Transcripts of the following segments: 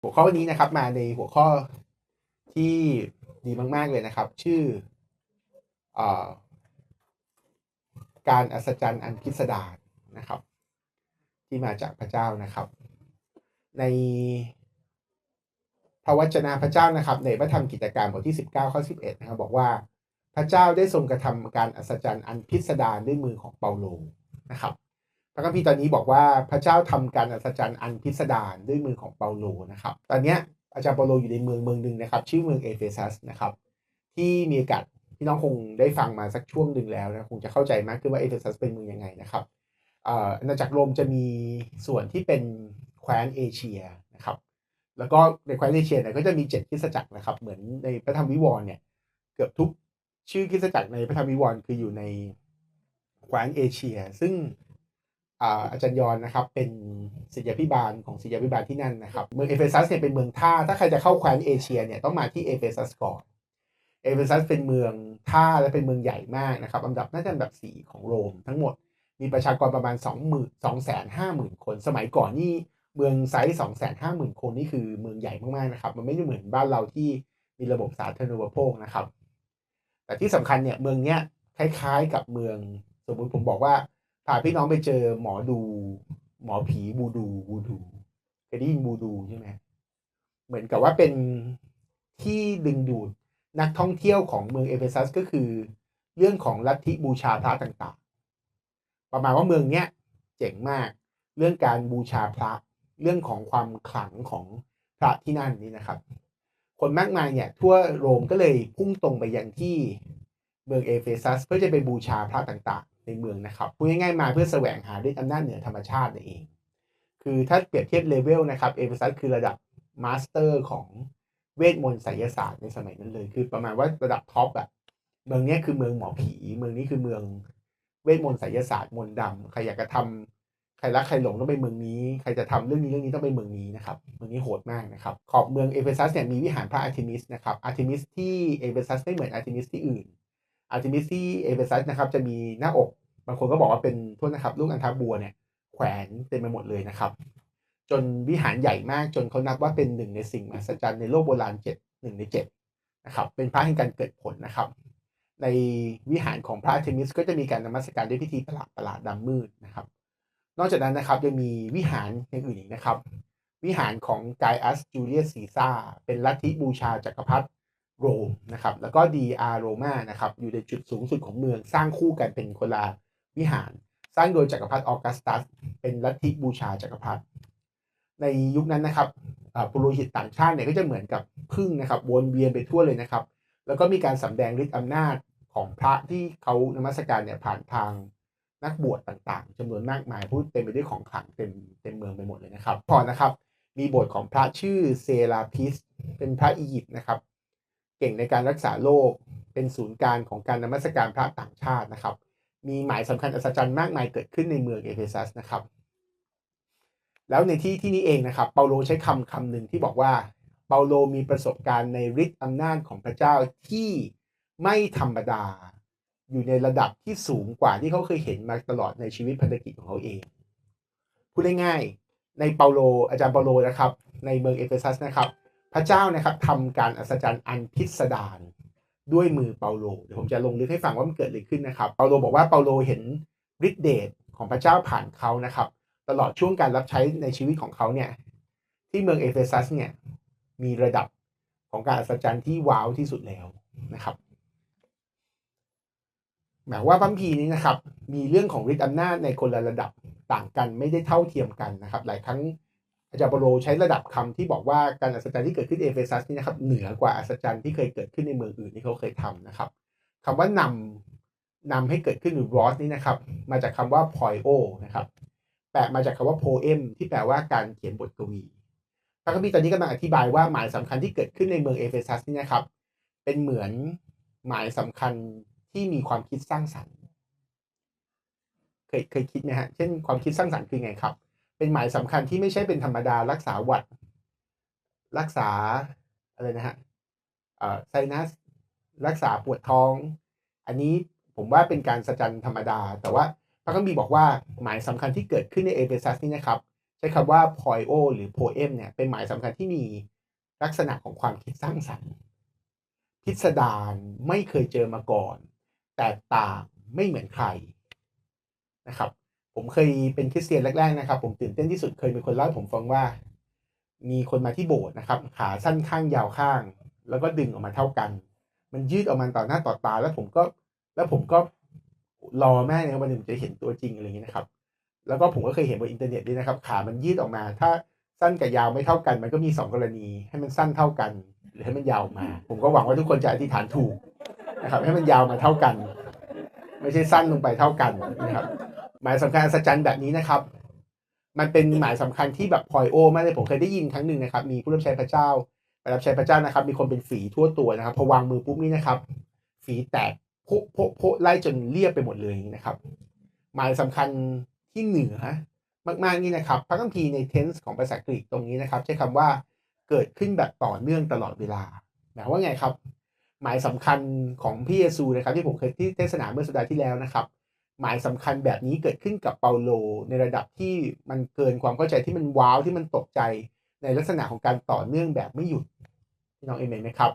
หัวข้อนี้นะครับ มาในหัวข้อที่ดีมาก ๆ เลยนะครับ ชื่ออการอัศจรรย์อันพิสดารนะครับ ที่มาจากพระเจ้านะครับ ในพระวจนะพระเจ้านะครับ ในพระธรรมกิจการบทที่ 19ข้อ11นะครับ บอกว่าพระเจ้าได้ทรงกระทำการอัศจรรย์อันพิสดารด้วยมือของเปาโลนะครับ พระคัมภีร์ตอนนี้บอกว่าพระเจ้าทำการอัศจรรย์อันพิสดารด้วยมือของเปาโลนะครับ ตอนนี้อาจารย์เปาโลอยู่ในเมืองเมืองหนึ่งนะครับ ชื่อเมืองเอเฟซัสนะครับ ที่มีโอกาสพี่น้องคงได้ฟังมาสักช่วงหนึ่งแล้วนะคงจะเข้าใจมากขึ้นว่าเอเฟซัสเป็นเมืองยังไงนะครับอาอาณาจักรโรมจะมีส่วนที่เป็นแคว้นเอเชียนะครับ แล้วก็ในแคว้นเอเชียเนี่ยก็จะมีเจ็ดคริสตจักรนะครับ เหมือนในพระธรรมวิวรณ์เนี่ยเกือบทุกชื่อคริสตจักรในพระธรรมวิวรณ์คืออยู่ในแคว้นเอเชีย ซึ่ง อ่าอาจารย์ยอนนะครับเป็นศิษยาพิบาลของศิษยาพิบาลที่นั่นนะครับเมืองเอเฟซัสเนี่ยเป็นเมืองท่า ถ้าใครจะเข้าแคว้นเอเชียเนี่ยต้องมาที่เอเฟซัสก่อนเอเฟซัสเป็นเมืองท่าและเป็นเมืองใหญ่มากนะครับอันดับน่าจะอันดับสี่ของโรมทั้งหมดมีประชากรประมาณ 2 0 0 0 0 2 5 0 0 0 0คน สมัยก่อนนี่เมืองไซส์2 5 0 0 0 0 คนนี่คือเมืองใหญ่มากๆนะครับ มันไม่ได้เหมือนบ้านเราที่มีระบบสาธารณูปโภคนะครับ แต่ที่สำคัญเนี่ยเมืองเนี้ยคล้ายๆกับเมืองสมมุติผมบอกว่า พาพี่น้องไปเจอหมอดู หมอผีบูดูบูดูเคยได้ยินบูดูใช่ไหมเหมือนกับว่าเป็นที่ดึงดูดนักท่องเที่ยวของเมืองเอเฟซัสก็คือ เรื่องของลัทธิบูชาพระต่างๆ ประมาณว่าเมืองเนี้ยเจ๋งมาก เรื่องการบูชาพระเรื่องของความขลังของพระที่นั่นนี่นะครับ คนมากมายเนี่ย ทั่วโรมก็เลยพุ่งตรงไปยังที่เมืองเอเฟซัสเพื่อจะไปบูชาพระต่างๆ ในเมืองนะครับพูดง่ายๆมาเพื่อแสวงหาฤทธิ์อำนาจเหนือธรรมชาตินั่นเอง คือถ้าเปรียบเทียบเลเวลนะครับเอเฟซัสคือระดับมาสเตอร์ของเวทมนต์ไสยศาสตร์ในสมัยนั้นเลย คือประมาณว่าระดับท็อปอะเมืองนี้คือเมืองหมอผี เมืองนี้คือเมืองเวทมนต์ไสยศาสตร์มนต์ดำใครอยากจะทำใครรักใครหลงต้องไปเมืองนี้ ใครจะทำเรื่องนี้เรื่องนี้ต้องไปเมืองนี้นะครับ เมืองนี้โหดมากนะครับ ขอบเมืองเอเฟซัสเนี่ยมีวิหารพระอาร์เทมิสนะครับ อาร์เทมิสที่เอเฟซัสไม่เหมือนอาร์เทมิสที่อื่น อาร์เทมิสที่เอเฟซัสนะครับจะมีหน้าอกางคนก็บอกว่าเป็นโทษนะครับลูกอันทาบัวเนี่ยแขวนเต็มไปหมดเลยนะครับ จนวิหารใหญ่มากจนเขานับว่าเป็นหนึ่งในสิ่งมหัศจรรย์ในโลกโบราณเจ็ดหนึ่งในเจ็ดนะครับเป็นพระแห่งการเกิดผลนะครับ ในวิหารของพระอาร์เทมิสก็จะมีการนมัสการด้วยพิธีประหลาดประหลาดดำมืดนะครับ นอกจากนั้นนะครับยังมีวิหารอย่างอื่นอีกนะครับ วิหารของไกอัสจูเลียสซีซ่าเป็นลัทธิบูชาจักรพรรดิโรมนะครับแล้วก็ดีอาโรมานะครับอยู่ในจุดสูงสุดของเมืองสร้างคู่กันเป็นคนละ วิหาร สร้างโดยจักรพรรดิออกัสตัส เป็นลัทธิบูชาจักรพรรดิในยุคนั้นนะครับปุโรหิตต่างชาติเนี่ยก็จะเหมือนกับพึ่งนะครับวนเวียนไปทั่วเลยนะครับ แล้วก็มีการสำแดงฤทธิ์อำนาจของพระที่เขานมัสการเนี่ยผ่านทางนักบวชต่างๆจำนวนมากมายพูดเต็มไปด้วยของขลังเต็มเต็มเมืองไปหมดเลยนะครับพอนะครับมีบสถ์ของพระชื่อเซราพิส เป็นพระอียิปต์นะครับ เก่งในการรักษาโรคเป็นศูนย์กลางของการนมัสการพระต่างชาตินะครับ มีหมายสำคัญอัศจรรย์มากมายเกิดขึ้นในเมืองเอเฟซัสนะครับ แล้วในที่ที่นี้เองนะครับ เปาโลใช้คำคำหนึ่งที่บอกว่า เปาโลมีประสบการณ์ในฤทธิ์อำนาจของพระเจ้าที่ไม่ธรรมดา อยู่ในระดับที่สูงกว่าที่เขาเคยเห็นมาตลอดในชีวิตพันธกิจของเขาเอง พูดง่ายๆในเปาโลอาจารย์เปาโลนะครับ ในเมืองเอเฟซัสนะครับ พระเจ้านะครับทำการอัศจรรย์อันพิสดาร ด้วยมือเปาโลเดี๋ยวผมจะลงลึกให้ฟังว่ามันเกิดอะไรขึ้นนะครับ เปาโลบอกว่าเปาโลเห็นฤทธิเดชของพระเจ้าผ่านเขานะครับ ตลอดช่วงการรับใช้ในชีวิตของเขาเนี่ย ที่เมืองเอเฟซัสเนี่ยมีระดับของการอัศจรรย์ที่ว้าวที่สุดแล้วนะครับหมายว่าพัมพีนี้นะครับ มีเรื่องของฤทธิอำนาจในคนละระดับต่างกันไม่ได้เท่าเทียมกันนะครับ หลายครั้ง อาจารย์เปโลใช้ระดับคำที่บอกว่าการอัศจรรย์ที่เกิดขึ้นเอเฟซัสนี่นะครับเหนือกว่าอัศจรรย์ที่เคยเกิดขึ้นในเมืองอื่นที่เขาเคยทำนะครับคำว่านำนำให้เกิดขึ้นหรือ brought นี่นะครับ มาจากคำว่า poio นะครับแปลมาจากคำว่า poem ที่แปลว่าการเขียนบทกวีพระคัมภีร์ตอนนี้กำลังอธิบายว่าหมายสำคัญที่เกิดขึ้นในเมืองเอเฟซัสนี่นะครับ เป็นเหมือนหมายสำคัญที่มีความคิดสร้างสรรค์ เคยเคยคิดไหมฮะเช่นความคิดสร้างสรรค์คือไงครับ เป็นหมายสำคัญที่ไม่ใช่เป็นธรรมดารักษาหวัด รักษาอะไรนะฮะไซนัสรักษาปวดท้อง อันนี้ผมว่าเป็นการสัจจันธรรมดา แต่ว่าพระคัมภีร์บอกว่าหมายสำคัญที่เกิดขึ้นในเอเฟซัสนี่นะครับ ใช้คำว่า poio หรือ poem เนี่ยเป็นหมายสำคัญที่มีลักษณะของความคิดสร้างสรรค์พิสดารไม่เคยเจอมาก่อน แตกต่างไม่เหมือนใครนะครับ ผมเคยเป็นคริสเตียนแรกๆนะครับ ผมตื่นเต้นที่สุดเคยมีคนเล่าให้ผมฟังว่า มีคนมาที่โบสถ์นะครับ ขาสั้นข้างยาวข้าง แล้วก็ดึงออกมาเท่ากัน มันยืดออกมาต่อหน้าต่อตา แล้วผมก็ แล้วผมก็รอแม่เนี่ยวันหนึ่งจะเห็นตัวจริงอะไรอย่างนี้นะครับ แล้วก็ผมก็เคยเห็นบนอินเทอร์เน็ตด้วยนะครับ ขามันยืดออกมา ถ้าสั้นกับยาวไม่เท่ากัน มันก็มีสองกรณี ให้มันสั้นเท่ากัน หรือให้มันยาวมา ผมก็หวังว่าทุกคนจะอธิษฐานถูกนะครับ ให้มันยาวมาเท่ากัน ไม่ใช่สั้นลงไปเท่ากันนะครับ หมายสำคัญอัศจรรย์แบบนี้นะครับ มันเป็นหมายสำคัญที่แบบพลอยโอมากเลยผมเคยได้ยินครั้งหนึ่งนะครับ มีผู้รับใช้พระเจ้าไปรับใช้พระเจ้านะครับ มีคนเป็นฝีทั่วตัวนะครับพอวางมือปุ๊บนี่นะครับ ฝีแตกโพะโพะโพไล่จนเรียบไปหมดเลยนะครับ หมายสำคัญที่เหนือมากๆนี่นะครับ พระคัมภีร์ในเทนส์ของภาษากรีกตรงนี้นะครับ ใช้คำว่าเกิดขึ้นแบบต่อเนื่องตลอดเวลาหมายว่าไงครับ หมายสำคัญของพี่เยซูนะครับ ที่ผมเคยที่เทศนาเมื่อสัปดาห์ที่แล้วนะครับ หมายสำคัญแบบนี้เกิดขึ้นกับเปาโล ในระดับที่มันเกินความเข้าใจที่มันว้าวที่มันตกใจในลักษณะของการต่อเนื่องแบบไม่หยุดพี่น้องเอเมนไหมครับ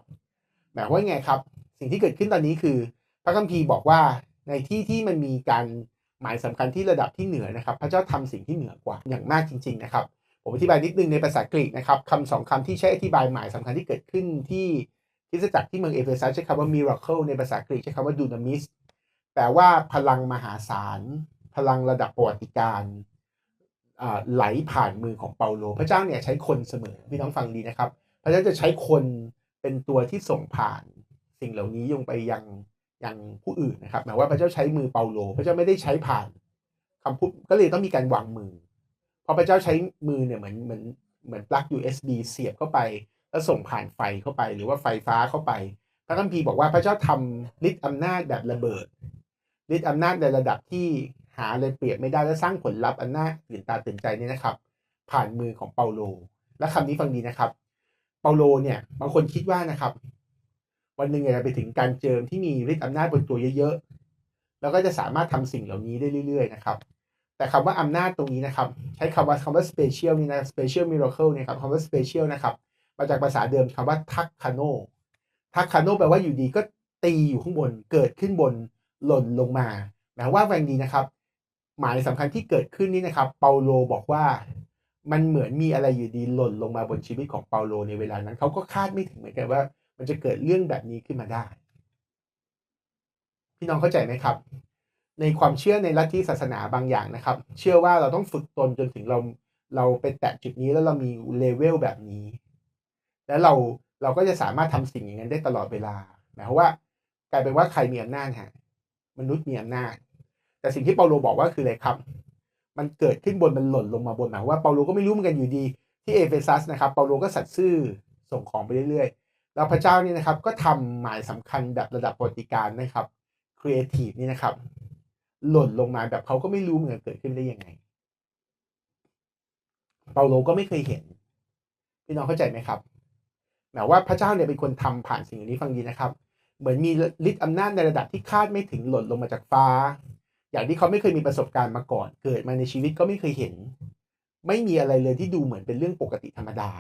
หมายว่าไงครับ สิ่งที่เกิดขึ้นตอนนี้คือ พระคัมภีร์บอกว่าในที่ที่มันมีการหมายสำคัญที่ระดับที่เหนือนะครับ พระเจ้าทำสิ่งที่เหนือกว่าอย่างมากจริง ๆ นะครับ ผมอธิบายนิดนึงในภาษากรีกนะครับคำสองคำที่ใช้อธิบายหมายสำคัญที่เกิดขึ้นที่คริสตจักรที่เมืองเอเฟซัสใช้คำว่า miracle ในภาษากรีกใช้คำว่า dunamis แปลว่าพลังมหาศาล พลังระดับประวัติการไหลผ่านมือของเปาโล พระเจ้าเนี่ยใช้คนเสมอพี่น้องฟังดีนะครับ พระเจ้าจะใช้คนเป็นตัวที่ส่งผ่านสิ่งเหล่านี้ลงไปยังยังผู้อื่นนะครับหมายว่าพระเจ้าใช้มือเปาโล พระเจ้าไม่ได้ใช้ผ่านคำพูดก็เลยต้องมีการวางมือพราะพระเจ้าใช้มือเนี่ยเหมือนเหมือนเหมือนปลั๊ก USB เสียบเข้าไป แล้วส่งผ่านไฟเข้าไป หรือว่าไฟฟ้าเข้าไป พระคัมภีร์บอกว่าพระเจ้าทำฤทธิ์อำนาจแบบระเบิด ฤทธิ์อำนาจในระดับที่หาเลยเปรียบไม่ได้และสร้างผลลัพธ์อันน่าตื่นตาตื่นใจนี่นะครับ ผ่านมือของเปาโล และคำนี้ฟังดีนะครับ เปาโลเนี่ยบางคนคิดว่านะครับ วันหนึ่งเราไปถึงการเจิมที่มีฤทธิ์อำนาจบนตัวเยอะๆแล้วก็จะสามารถทำสิ่งเหล่านี้ได้เรื่อยๆนะครับ แต่คำว่าอำนาจตรงนี้นะครับ ใช้คำว่าคำว่า special นี่นะ special miracle เนี่ยครับคำว่า special นะครับมาจากภาษาเดิมคำว่าทักคาโนทักคาโนแปลว่าอยู่ดีก็ตีอยู่ข้างบนเกิดขึ้นบน หล่นลงมาหมายว่าแรงดีนะครับ หมายสำคัญที่เกิดขึ้นนี่นะครับ เปาโลบอกว่ามันเหมือนมีอะไรอยู่ดีหล่นลงมาบนชีวิตของเปาโลในเวลานั้นเขาก็คาดไม่ถึงเหมือนกันว่า มันจะเกิดเรื่องแบบนี้ขึ้นมาได้ พี่น้องเข้าใจไหมครับ ในความเชื่อในลัทธิศาสนาบางอย่างนะครับ เชื่อว่าเราต้องฝึกตนจนถึงเราเราไปแตะจุดนี้แล้วเรามีเลเวลแบบนี้ แล้วเราเราก็จะสามารถทำสิ่งอย่างนั้นได้ตลอดเวลาหมายความว่ากลายเป็นว่าใครมีอำนาจฮะ มนุษย์มีอำนาจ แต่สิ่งที่เปาโลบอกว่าคืออะไรครับ มันเกิดขึ้นบนมันหล่นลงมาบนหมายว่าเปาโลก็ไม่รู้เหมือนกันอยู่ดี ที่เอเฟซัสนะครับเปาโลก็สัตย์ซื่อส่งของไปเรื่อยๆ แล้วพระเจ้านี่นะครับก็ทำหมายสำคัญแบบระดับปฏิการนะครับครีเอทีฟนี่นะครับ หล่นลงมาแบบเขาก็ไม่รู้เหมือนกันเกิดขึ้นได้ยังไง เปาโลก็ไม่เคยเห็นพี่น้องเข้าใจไหมครับหมายว่าพระเจ้าเนี่ยเป็นคนทำผ่านสิ่งนี้ฟังดีนะครับ เหมือนมีฤทธิ์อำนาจในระดับที่คาดไม่ถึงหล่นลงมาจากฟ้า อย่างที่เขาไม่เคยมีประสบการณ์มาก่อน เกิดมาในชีวิตก็ไม่เคยเห็น ไม่มีอะไรเลยที่ดูเหมือนเป็นเรื่องปกติธรรมดา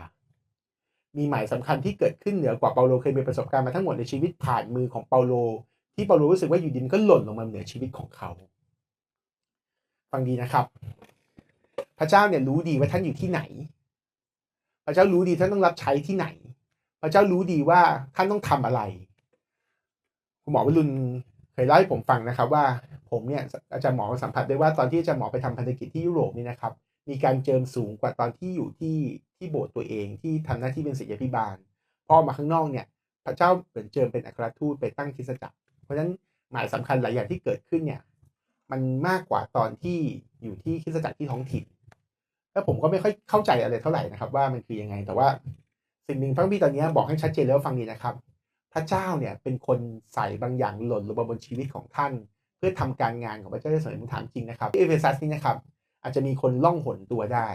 มีหมายสำคัญที่เกิดขึ้นเหนือกว่าเปาโลเคยมีประสบการณ์มาทั้งหมดในชีวิตผ่านมือของเปาโล ที่เปาโลรู้สึกว่าอยู่ดินก็หล่นลงมาเหนือชีวิตของเขา ฟังดีนะครับ พระเจ้าเนี่ยรู้ดีว่าท่านอยู่ที่ไหน พระเจ้ารู้ดีท่านต้องรับใช้ที่ไหน พระเจ้ารู้ดีว่าท่านต้องทำอะไร คุณหมอวรุณเคยเล่าให้ผมฟังนะครับว่าผมเนี่ยอาจารย์หมอสัมผัสได้ว่าตอนที่อาจารย์หมอไปทำพันธกิจที่ยุโรปนี่นะครับ มีการเจิมสูงกว่าตอนที่อยู่ที่ที่โบสถ์ตัวเองที่ทำหน้าที่เป็นศิษยาภิบาลพอมาข้างนอกเนี่ย พระเจ้าเปลี่ยนเจิมเป็นอัครทูตไปตั้งคริสตจักร เพราะฉะนั้นหมายสำคัญหลายอย่างที่เกิดขึ้นเนี่ยมันมากกว่าตอนที่อยู่ที่คริสตจักรที่ท้องถิ่นแล้วผมก็ไม่ค่อยเข้าใจอะไรเท่าไหร่นะครับ ว่ามันคือยังไงแต่ว่า สิ่งหนึ่งพระพี่ตอนนี้บอกให้ชัดเจนแล้วฟังดีนะครับ พระเจ้าเนี่ยเป็นคนใส่บางอย่างหล่นลงมาบนชีวิตของท่าน เพื่อทำการงานของพระเจ้าได้สำเร็จผมถามจริงนะครับที่เอเฟซัสนี่นะครับ อาจจะมีคนล่องหนตัวได้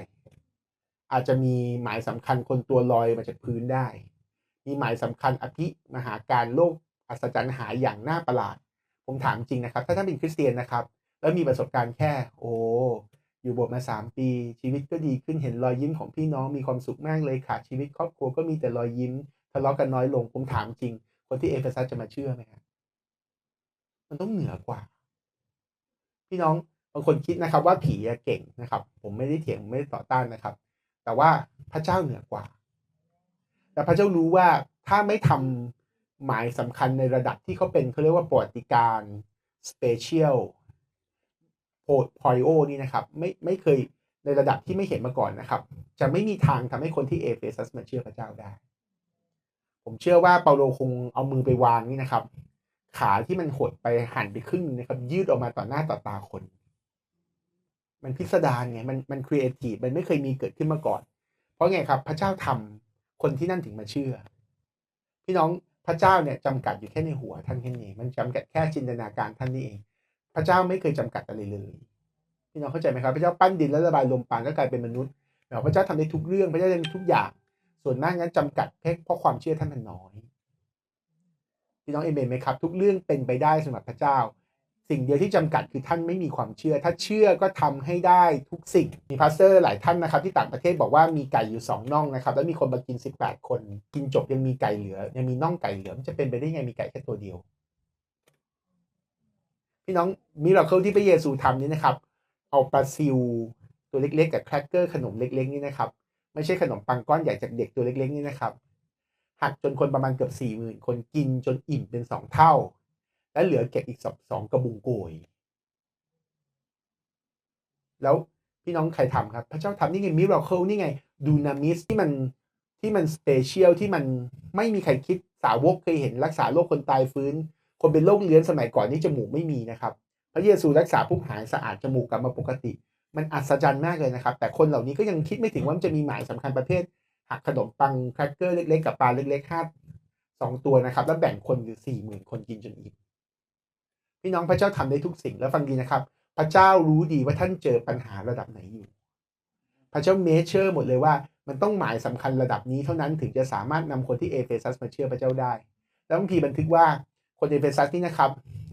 อาจจะมีหมายสำคัญคนตัวลอยมาจากพื้นได้ มีหมายสำคัญอภิมหาการโลกอัศจรรย์หายอย่างน่าประหลาด ผมถามจริงนะครับ ถ้าท่านเป็นคริสเตียนนะครับ แล้วมีประสบการณ์แค่ โอ้อยู่โบสถ์มาสามปีชีวิตก็ดีขึ้นเห็นรอยยิ้มของพี่น้องมีความสุขมากเลยค่ะชีวิตครอบครัวก็มีแต่รอยยิ้มทะเลาะกันน้อยลงผมถามจริง คนที่เอเฟซัสจะมาเชื่อไหมครับมันต้องเหนือกว่า พี่น้องบางคนคิดนะครับว่าผีเก่งนะครับ ผมไม่ได้เถียงไม่ได้ต่อต้านนะครับ แต่ว่าพระเจ้าเหนือกว่า แต่พระเจ้ารู้ว่าถ้าไม่ทำหมายสำคัญในระดับที่เขาเป็นเขาเรียกว่าปรติการสเปเชียลโพลิโอนี่นะครับ ไม่ไม่เคยในระดับที่ไม่เห็นมาก่อนนะครับ จะไม่มีทางทำให้คนที่เอเฟซัสมาเชื่อพระเจ้าได้ ผมเชื่อว่าเปาโลคงเอามือไปวางนี่นะครับ ขาที่มันหดไปหันไปครึ่งนะครับ ยืดออกมาต่อหน้าต่อตาคน มันพิสดารไงมันมันครีเอทีฟมันไม่เคยมีเกิดขึ้นมาก่อน เพราะไงครับ พระเจ้าทำคนที่นั่นถึงมาเชื่อ พี่น้องพระเจ้าเนี่ยจำกัดอยู่แค่ในหัวท่านแค่นี้มันจำกัดแค่จินตนาการท่านนี่เอง พระเจ้าไม่เคยจำกัดอะไรเลยพี่น้องเข้าใจไหมครับ พระเจ้าปั้นดินแล้วระบายลมปานก็กลายเป็นมนุษย์พระเจ้าทำได้ทุกเรื่องพระเจ้าทำทุกอย่าง ส่วนมากนั้นจำกัดแค่เพราะความเชื่อท่านมันน้อยพี่น้องเอเมนไหมครับ ทุกเรื่องเป็นไปได้สำหรับพระเจ้า สิ่งเดียวที่จำกัดคือท่านไม่มีความเชื่อ ถ้าเชื่อก็ทำให้ได้ทุกสิ่งมีพาสเตอร์หลายท่านนะครับ ที่ต่างประเทศบอกว่ามีไก่อยู่สองน่องนะครับ แล้วมีคนมากินสิบแปดคน กินจบยังมีไก่เหลือ ยังมีน่องไก่เหลือมันจะเป็นไปได้ไงมีไก่แค่ตัวเดียว พี่น้องมิราเคิลที่พระเยซูทำนี้นะครับ เอาปลาซิวตัวเล็กๆกับแครกเกอร์ขนมเล็ก ๆ นี่นะครับ ไม่ใช่ขนมปังก้อนใหญ่จากเด็กตัวเล็ก ๆ นี่นะครับหักจนคนประมาณเกือบสี่หมื่นคนกินจนอิ่มเป็นสองเท่า และเหลือเก็บอีกสองสองกระบุงโกย แล้วพี่น้องใครทำครับ พระเจ้าทำนี่ไงมิราเคิลนี่ไงดูนามิสที่มันที่มันสเปเชียลที่มันไม่มีใครคิดสาวกเคยเห็นรักษาโรคคนตายฟื้น คนเป็นโรคเลื้อนสมัยก่อนนี่จมูกไม่มีนะครับ พระเยซูรักษาผู้หายสะอาดจมูกกลับมาปกติ มันอัศจรรย์มากเลยนะครับ แต่คนเหล่านี้ก็ยังคิดไม่ถึงว่ามันจะมีหมายสำคัญประเภท หักขนมปังแครกเกอร์เล็กๆกับปลาเล็กๆห้าสองตัวนะครับ แล้วแบ่งคนอยู่สี่หมื่นคนกินจนอิ่มพี่น้องพระเจ้าทำได้ทุกสิ่งแล้วฟังดีนะครับ พระเจ้ารู้ดีว่าท่านเจอปัญหาระดับไหนอยู่ พระเจ้าเมเชอร์หมดเลยว่า มันต้องหมายสำคัญระดับนี้เท่านั้นถึงจะสามารถนำคนที่เอเฟซัสมาเชื่อพระเจ้าได้ แล้วบางทีบันทึกว่าคนเอเฟซัสนี่นะครับ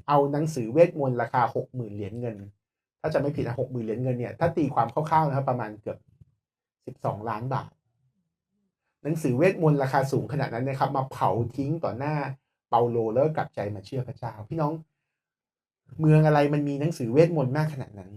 เอาหนังสือเวทมนต์ราคาหกหมื่นเหรียญเงิน ถ้าจะไม่ผิดนะหกหมื่นเหรียญเงินเนี่ยถ้าตีความคร่าวๆนะครับประมาณเกือบสิบสองล้านบาท หนังสือเวทมนต์ราคาสูงขนาดนั้นนะครับ มาเผาทิ้งต่อหน้าเปาโลแล้วกลับใจมาเชื่อพระเจ้า พี่น้อง เมืองอะไรมันมีหนังสือเวทมนต์มากขนาดนั้น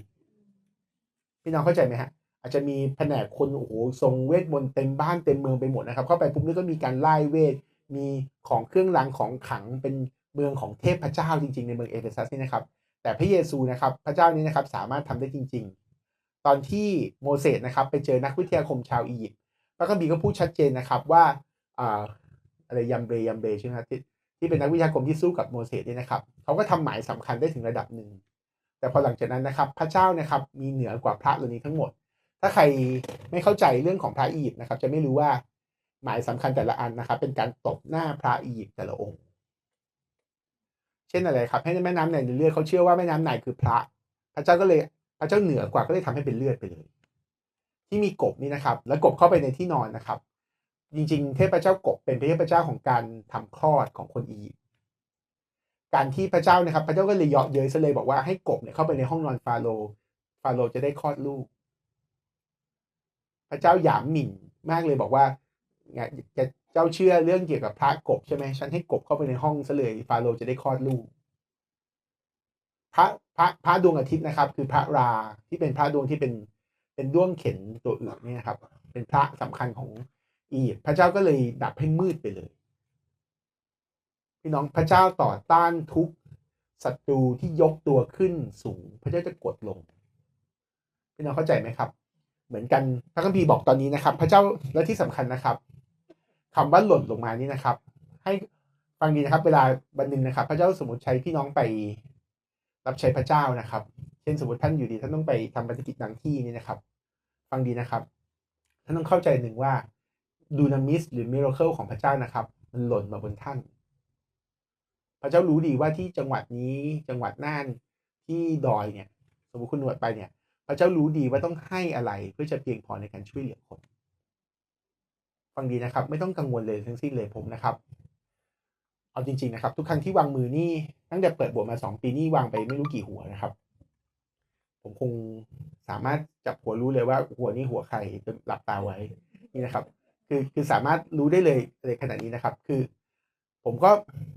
พี่น้องเข้าใจไหมฮะอาจจะมีแผนกคนโอ้โหทรงเวทมนต์เต็มบ้านเต็มเมืองไปหมดนะครับ เข้าไปปุ๊บนี่ก็มีการไล่เวท มีของเครื่องรางของขลังเป็นเมืองของเทพเจ้าจริง ๆ ในเมืองเอเฟซัสนี่นะครับ แต่พระเยซูนะครับพระเจ้านี้นะครับสามารถทำได้จริง ๆ ตอนที่โมเสสนะครับไปเจอนักวิทยาคมชาวอียิปต์พระคัมภีร์ก็พูดชัดเจนนะครับว่าอะไรยัมเบยัมเบใช่ไหมครับที่ที่เป็นนักวิทยาคมที่สู้กับโมเสสเนี่ยนะครับเขาก็ทำหมายสำคัญได้ถึงระดับหนึ่งแต่พอหลังจากนั้นนะครับ พระเจ้านะครับมีเหนือกว่าพระเหล่านี้ทั้งหมด ถ้าใครไม่เข้าใจเรื่องของพระอียิปต์นะครับ จะไม่รู้ว่าหมายสำคัญแต่ละอันนะครับ เป็นการตบหน้าพระอียิปต์แต่ละองค์ เช่นอะไรครับให้แม่น้ำไนายเลือดเขาเชื่อว่าแม่น้ำไนคือพระ พระเจ้าก็เลยพระเจ้าเหนือกว่าก็เลยทำให้เป็นเลือดไปเลย ที่มีกบนี่นะครับ แล้วกบเข้าไปในที่นอนนะครับ จริง ๆ เทพเจ้ากบเป็นเทพเจ้าของการทำคลอดของคนอียิปต์การที่พระเจ้านะครับ พระเจ้าก็เลยเยาะเย้ยซะเลยบอกว่าให้กบเนี่ยเข้าไปในห้องนอนฟาโรฟาโรจะได้คลอดลูก พระเจ้าหยามหมิ่นมากเลยบอกว่าจะ เจ้าเชื่อเรื่องเกี่ยวกับพระกบใช่ไหมฉันให้กบเข้าไปในห้องซะเลยฟาโรห์จะได้คลอดลูก พระพระพระดวงอาทิตย์นะครับ คือพระราที่เป็นพระดวงที่เป็นเป็นดวงเข็นตัวอื่นนี่นะครับ เป็นพระสำคัญของอียิปต์พระเจ้าก็เลยดับให้มืดไปเลย พี่น้องพระเจ้าต่อต้านทุกศัตรูที่ยกตัวขึ้นสูง พระเจ้าจะกดลงพี่น้องเข้าใจไหมครับ เหมือนกันพระคัมภีร์บอกตอนนี้นะครับ พระเจ้าและที่สำคัญนะครับ คำว่าหล่นลงมานี่นะครับ ให้ฟังดีนะครับ เวลาบันนึงนะครับ พระเจ้าสมมติใช้พี่น้องไปรับใช้พระเจ้านะครับ เช่นสมมติท่านอยู่ดีท่านต้องไปทำปฏิกิจบางที่นี่นะครับ ฟังดีนะครับท่านต้องเข้าใจหนึ่งว่าดูนามิสหรือมิราเคิลของพระเจ้านะครับ มันหล่นมาบนท่าน พระเจ้ารู้ดีว่าที่จังหวัดนี้จังหวัดน่านที่ดอยเนี่ย สมมติคุณหนวดไปเนี่ย พระเจ้ารู้ดีว่าต้องให้อะไรเพื่อจะเพียงพอในการช่วยเหลือคน ฟังดีนะครับ ไม่ต้องกังวลเลยทั้งสิ้นเลยผมนะครับ เอาจริง ๆนะครับ ทุกครั้งที่วางมือนี่ตั้งแต่เปิดบวมาสองปีนี่วางไปไม่รู้กี่หัวนะครับ ผมคงสามารถจับหัวรู้เลยว่า หัวนี้หัวใครจนหลับตาไว้นี่นะครับ คือคือสามารถรู้ได้เลยเลยขนาดนี้นะครับ คือ ผมก็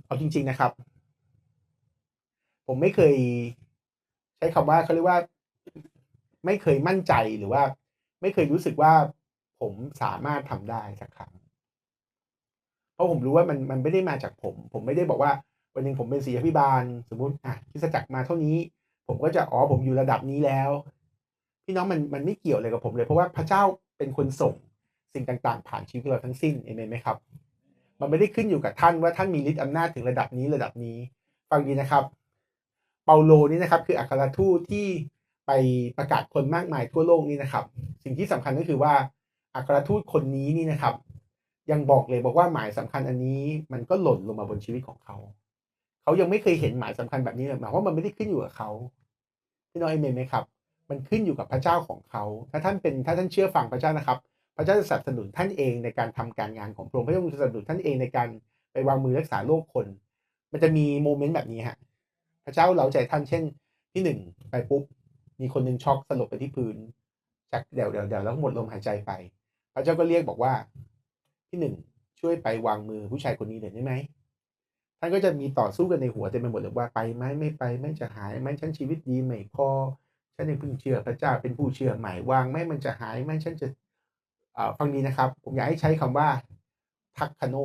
เอาจริง ๆนะครับ ผมไม่เคยใช้คำว่าเขาเรียกว่า ไม่เคยมั่นใจหรือว่า ไม่เคยรู้สึกว่า ผมสามารถทำได้สักครั้ง เพราะผมรู้ว่ามันมันไม่ได้มาจากผม ผมไม่ได้บอกว่า วันหนึ่งผมเป็นศิษยาพิบาล สมมุติอะคริสจักรมาเท่านี้ ผมก็จะอ๋อผมอยู่ระดับนี้แล้ว พี่น้องมันมันไม่เกี่ยวเลยกับผมเลยเพราะว่าพระเจ้าเป็นคนส่งสิ่งต่างๆ ผ่านชีวิตเราทั้งสิ้นเอเมนไหมครับ มันไม่ได้ขึ้นอยู่กับท่านว่าท่านมีฤทธิ์อำนาจถึงระดับนี้ระดับนี้ ฟังดีนะครับ เปาโลนี่นะครับ คืออัครทูตที่ไปประกาศคนมากมายทั่วโลกนี่นะครับ สิ่งที่สำคัญก็คือว่า อัครทูตคนนี้นี่นะครับ ยังบอกเลยบอกว่าหมายสำคัญอันนี้มันก็หล่นลงมาบนชีวิตของเขา เขายังไม่เคยเห็นหมายสำคัญแบบนี้เลยหมายว่ามันไม่ได้ขึ้นอยู่กับเขาพี่น้องเอเมนไหมครับ มันขึ้นอยู่กับพระเจ้าของเขา ถ้าท่านเป็นถ้าท่านเชื่อฟังพระเจ้านะครับ พระเจ้าจะสนับสนุนท่านเองในการทำการงานของพระองค์พระเจ้าจะสนับสนุนท่านเองในการไปวางมือรักษาโรคคน มันจะมีโมเมนต์แบบนี้ฮะพระเจ้าเราใจท่านเช่น ที่หนึ่งไปปุ๊บมีคนหนึ่งช็อกสลบไปที่พื้นจากเดี๋ยวเดี๋ยวเดี๋ยวแล้วหมดลมหายใจไป พระเจ้าก็เรียกบอกว่าที่หนึ่งช่วยไปวางมือผู้ชายคนนี้หน่อยได้ไหมท่านก็จะมีต่อสู้กันในหัวเต็มไปหมดเลยว่าไปไหมไม่ไปไม่จะหายไหมฉันชีวิตดีไม่พอฉันยังเพิ่งเชื่อพระเจ้าเป็นผู้เชื่อใหม่วางไหมมันจะหายไหมฉันจะอ่อฟังดีนะครับ ผมอยากให้ใช้คำว่าทักคโน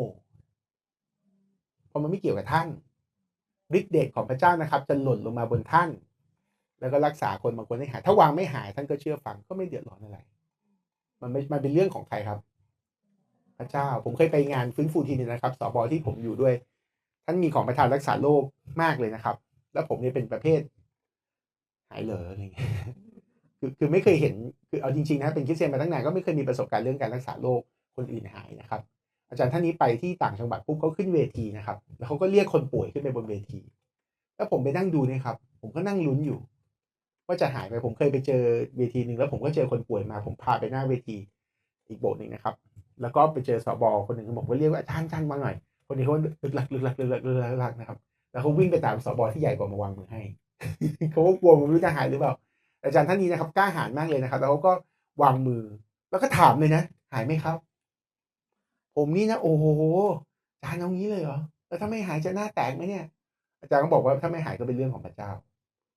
เพราะมันไม่เกี่ยวกับท่านฤทธิเดชของพระเจ้านะครับ จะหล่นลงมาบนท่าน แล้วก็รักษาคนบางคนให้หาย ถ้าวางไม่หายท่านก็เชื่อฟังก็ไม่เดือดร้อนอะไร มันไม่มันเป็นเรื่องของใครครับ พระเจ้าผมเคยไปงานฟื้นฟูทีนึงนะครับสบที่ผมอยู่ด้วย ท่านมีของประทานรักษาโรคมากเลยนะครับ แล้วผมเนี่ยเป็นประเภท หายเหลออะไรเงี้ยคือคือไม่เคยเห็นคือเอาจริงๆนะเป็นคริสเตียนมาตั้งนานก็ไม่เคยมีประสบการณ์เรื่องการรักษาโรคคนอื่นหายนะครับ อาจารย์ท่านนี้ไปที่ต่างจังหวัดปุ๊บเขาขึ้นเวทีนะครับ แล้วเขาก็เรียกคนป่วยขึ้นไปบนเวที แล้วผมไปนั่งดูเนี่ยครับ ผมก็นั่งลุ้นอยู่ ว่าจะหายไปผมเคยไปเจอเวทีหนึ่งแล้วผมก็เจอคนป่วยมา ผมพาไปหน้าเวทีอีกโบสถ์หนึ่งนะครับ แล้วก็ไปเจอสบอคนหนึ่งบอกว่าเรียกว่าอาจารย์อาจารย์มาหน่อย คนนี้เขาลึกลักลึกลักลึกลักลึกลักลึกลักนะครับ แล้วเขาวิ่งไปตามสบอที่ใหญ่กว่ามาวางมือให้เขาก็กลัวผมไม่รู้จะหายหรือเปล่า อาจารย์ท่านนี้นะครับกล้าหาญมากเลยนะครับ แล้วเขาก็วางมือ แล้วก็ถามเลยนะ หายไหมครับ ผมนี่นะ โอ้โหอาจารย์เอางี้เลยเหรอ แล้วถ้าไม่หายจะหน้าแตกไหมเนี่ย อาจารย์ก็บอกว่าถ้าไม่หายก็เป็นเรื่องของพระเจ้า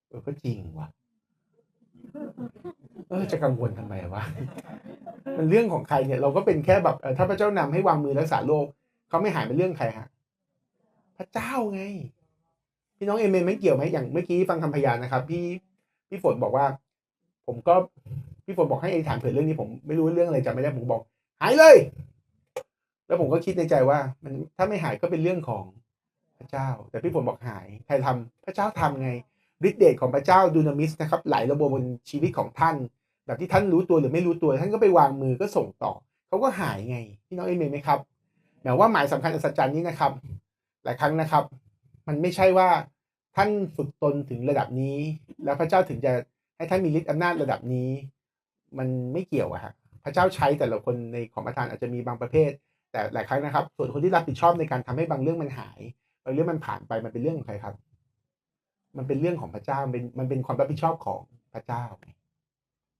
เออก็จริงว่ะ เออจะกังวลทำไมวะมันเรื่องของใครเนี่ยเราก็เป็นแค่แบบถ้าพระเจ้านำให้วางมือรักษาโรคเขาไม่หายเป็นเรื่องใครฮะพระเจ้าไง พี่น้องเอเมนไม่เกี่ยวไหมอย่างเมื่อกี้ฟังคำพยานนะครับ พี่พี่ฝนบอกว่า ผมก็พี่ฝนบอกให้อธิษฐานเผื่อเรื่องนี้ผมไม่รู้เรื่องอะไรจำไม่ได้ผมบอกหายเลย แล้วผมก็คิดในใจว่า มันถ้าไม่หายก็เป็นเรื่องของพระเจ้า แต่พี่ฝนบอกหายใครทำพระเจ้าทำไง ฤทธิเดชของพระเจ้าดูนามิสนะครับไหลระบบบนชีวิตของท่าน แบบที่ท่านรู้ตัวหรือไม่รู้ตัว ท่านก็ไปวางมือก็ส่งต่อเขาก็หายไงพี่น้องเอเมนไหมครับแต่ว่าหมายสำคัญอัศจรรย์นี้นะครับ หลายครั้งนะครับ มันไม่ใช่ว่าท่านฝึกตนถึงระดับนี้ แล้วพระเจ้าถึงจะให้ท่านมีฤทธิ์อำนาจระดับนี้ มันไม่เกี่ยวอะฮะพระเจ้าใช้แต่ละคนในของประทานอาจจะมีบางประเภท แต่หลายครั้งนะครับ ส่วนคนที่รับผิดชอบในการทำให้บางเรื่องมันหายบางเรื่องมันผ่านไปมันเป็นเรื่องของใครครับ มันเป็นเรื่องของพระเจ้ามันเป็นมันเป็นความรับผิดชอบของพระเจ้า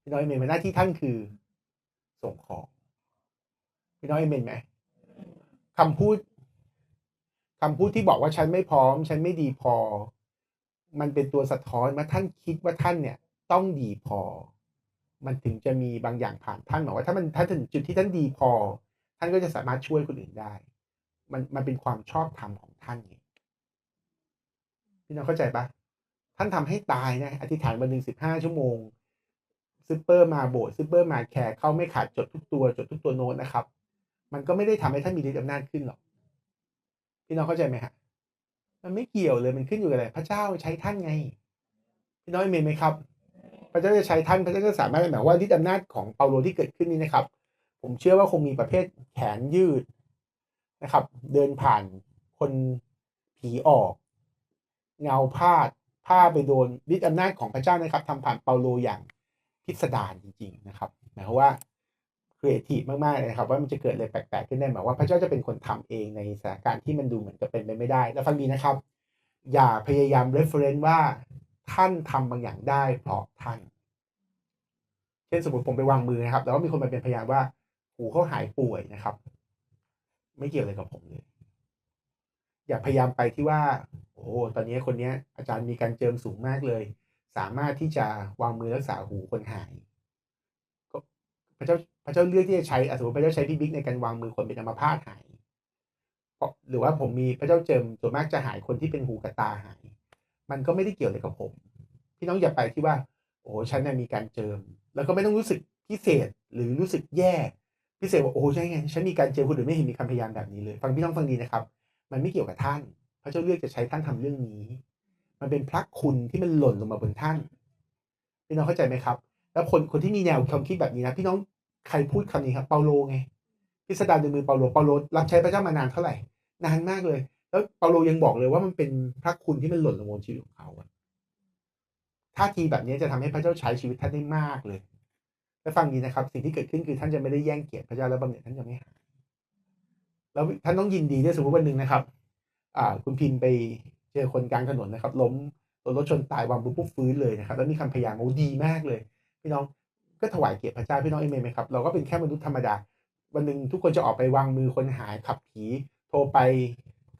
พี่น้อยเมนหน้าที่ท่านคือส่งของพี่น้อยเมนไหมคำพูดคำพูดที่บอกว่าฉันไม่พร้อม ฉันไม่ดีพอ มันเป็นตัวสะท้อนว่าท่านคิดว่าท่านเนี่ย ต้องดีพอ มันถึงจะมีบางอย่างผ่านท่านหมายว่าถ้ามันถ้าถึงจุดที่ท่านดีพอ ท่านก็จะสามารถช่วยคนอื่นได้ มันมันเป็นความชอบธรรมของท่านไงพี่น้องเข้าใจปะ ท่านทำให้ตายนะอธิษฐานวันหนึ่งสิบห้าชั่วโมงซูเปอร์มาโบสซูเปอร์มาแคร์เข้าไม่ขาดจดทุกตัวจดทุกตัวโน้ตนะครับ มันก็ไม่ได้ทำให้ท่านมีฤทธิ์อำนาจขึ้นหรอกพี่น้องเข้าใจไหมฮะมันไม่เกี่ยวเลยมันขึ้นอยู่กับอะไร พระเจ้าใช้ท่านไง พี่น้องเมนไหมครับ พระเจ้าจะใช้ท่านพระเจ้าก็สามารถหมายว่าฤทธิ์อำนาจของเปาโลที่เกิดขึ้นนี้นะครับ ผมเชื่อว่าคงมีประเภทแขนยืดนะครับ เดินผ่านคนผีออก เงาพาด ผ้าไปโดนฤทธิอำนาจของพระเจ้านะครับทำผ่านเปาโลอย่างพิสดารจริง ๆ นะครับหมายความว่าครีเอทีฟมากๆเลยนะครับว่ามันจะเกิดอะไรแปลกๆขึ้นได้หมายว่าพระเจ้าจะเป็นคนทำเองในสถานการณ์ที่มันดูเหมือนจะเป็นไปไม่ได้ แล้วฟังดีนะครับ อย่าพยายาม reference ว่าท่านทำบางอย่างได้เพราะท่าน เช่นสมมติผมไปวางมือนะครับ แล้วก็มีคนมาเป็นพยานว่าหูเขาหายป่วยนะครับ ไม่เกี่ยวอะไรกับผมเลย อย่าพยายามไปที่ว่า โอ้ตอนนี้คนนี้อาจารย์มีการเจิมสูงมากเลย สามารถที่จะวางมือรักษาหูคนหายก็พระเจ้าพระเจ้าเลือกที่จะใช้อสมมติพระเจ้าใช้พี่บิ๊กในการวางมือคนเป็นอัมพาตหายเพราะหรือว่าผมมีพระเจ้าเจิมส่วนมากจะหายคนที่เป็นหูกับตาหาย มันก็ไม่ได้เกี่ยวอะไรกับผม พี่น้องอย่าไปที่ว่า โอ้ฉันเนี่ยมีการเจิม แล้วก็ไม่ต้องรู้สึกพิเศษหรือรู้สึกแย่พิเศษว่าโอ้ใช่ไงฉันมีการเจิมคนอื่นไม่เห็นมีคำพยายามแบบนี้เลย ฟังพี่น้องฟังดีนะครับ มันไม่เกี่ยวกับท่าน พระเจ้าเลือกจะใช้ท่านทำเรื่องนี้ มันเป็นพระคุณที่มันหล่นลงมาบนท่านพี่น้องเข้าใจไหมครับ แล้วคนคนที่มีแนวความคิดแบบนี้นะพี่น้องใครพูดคำนี้ครับเปาโลไงพิสดารในมือเปาโลเปาโลรับใช้พระเจ้ามานานเท่าไหร่นานมากเลย แล้วเปาโลยังบอกเลยว่ามันเป็นพระคุณที่มันหล่นลงบนชีวิตของเขาท่าทีแบบนี้จะทำให้พระเจ้าใช้ชีวิตท่านได้มากเลยแล้วฟังดีนะครับ สิ่งที่เกิดขึ้นคือท่านจะไม่ได้แย่งเกียรติพระเจ้าแล้วบำเหน็จท่านจะไม่หาย แล้วท่านต้องยินดีด้วยสมมติวันหนึ่งนะครับ อ่า คุณพิมพ์ไปเจอคนกลางถนนนะครับ ล้มโดนรถชนตายวางปุ๊บปุ๊บฟื้นเลยนะครับ แล้วมีคำพยายามโอ้ดีมากเลย พี่น้องก็ถวายเกียรติพระเจ้าพี่น้องเอเมนไหมครับเราก็เป็นแค่มนุษย์ธรรมดา วันหนึ่งทุกคนจะออกไปวางมือคนหายขับผีโทรไป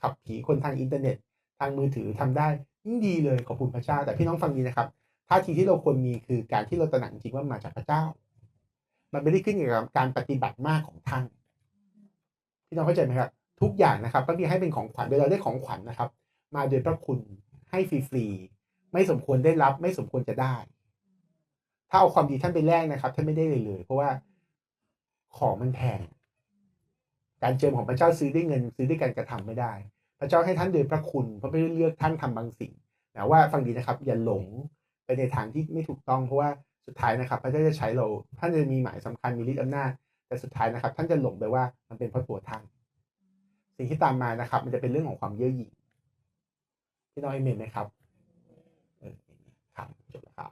ขับผีคนทางอินเทอร์เน็ต ทางมือถือทำได้ยิ่งดีเลยขอบคุณพระเจ้า แต่พี่น้องฟังดีนะครับท่าทีที่เราควรมีคือการที่เราตระหนักจริงว่ามาจากพระเจ้า มันไม่ได้ขึ้นอยู่กับการปฏิบัติมากของท่าน พี่น้องเข้าใจไหมครับ ทุกอย่างนะครับพระบิดาให้เป็นของขวัญเวลาได้ของขวัญนะครับ มาโดยพระคุณให้ฟรีๆไม่สมควรได้รับ ไม่สมควรจะได้ ถ้าเอาความดีท่านไปแลกนะครับท่านไม่ได้เลยเลย เพราะว่าของมันแพงการเจิมของพระเจ้าซื้อด้วยเงินซื้อด้วยการกระทำไม่ได้ พระเจ้าให้ท่านโดยพระคุณเพราะไม่ได้เลือกท่านทำบางสิ่งแต่ว่าฟังดีนะครับ อย่าหลงไปในทางที่ไม่ถูกต้องเพราะว่าสุดท้ายนะครับ พระเจ้าจะใช้เราท่านจะมีหมายสำคัญมีฤทธิ์อำนาจ แต่สุดท้ายนะครับ ท่านจะหลงไปว่ามันเป็นเพราะตัวท่าน สิ่งที่ตามมานะครับ มันจะเป็นเรื่องของความเย่อหยิ่งพี่น้อยเมนไหมครับครับจบแล้วครับ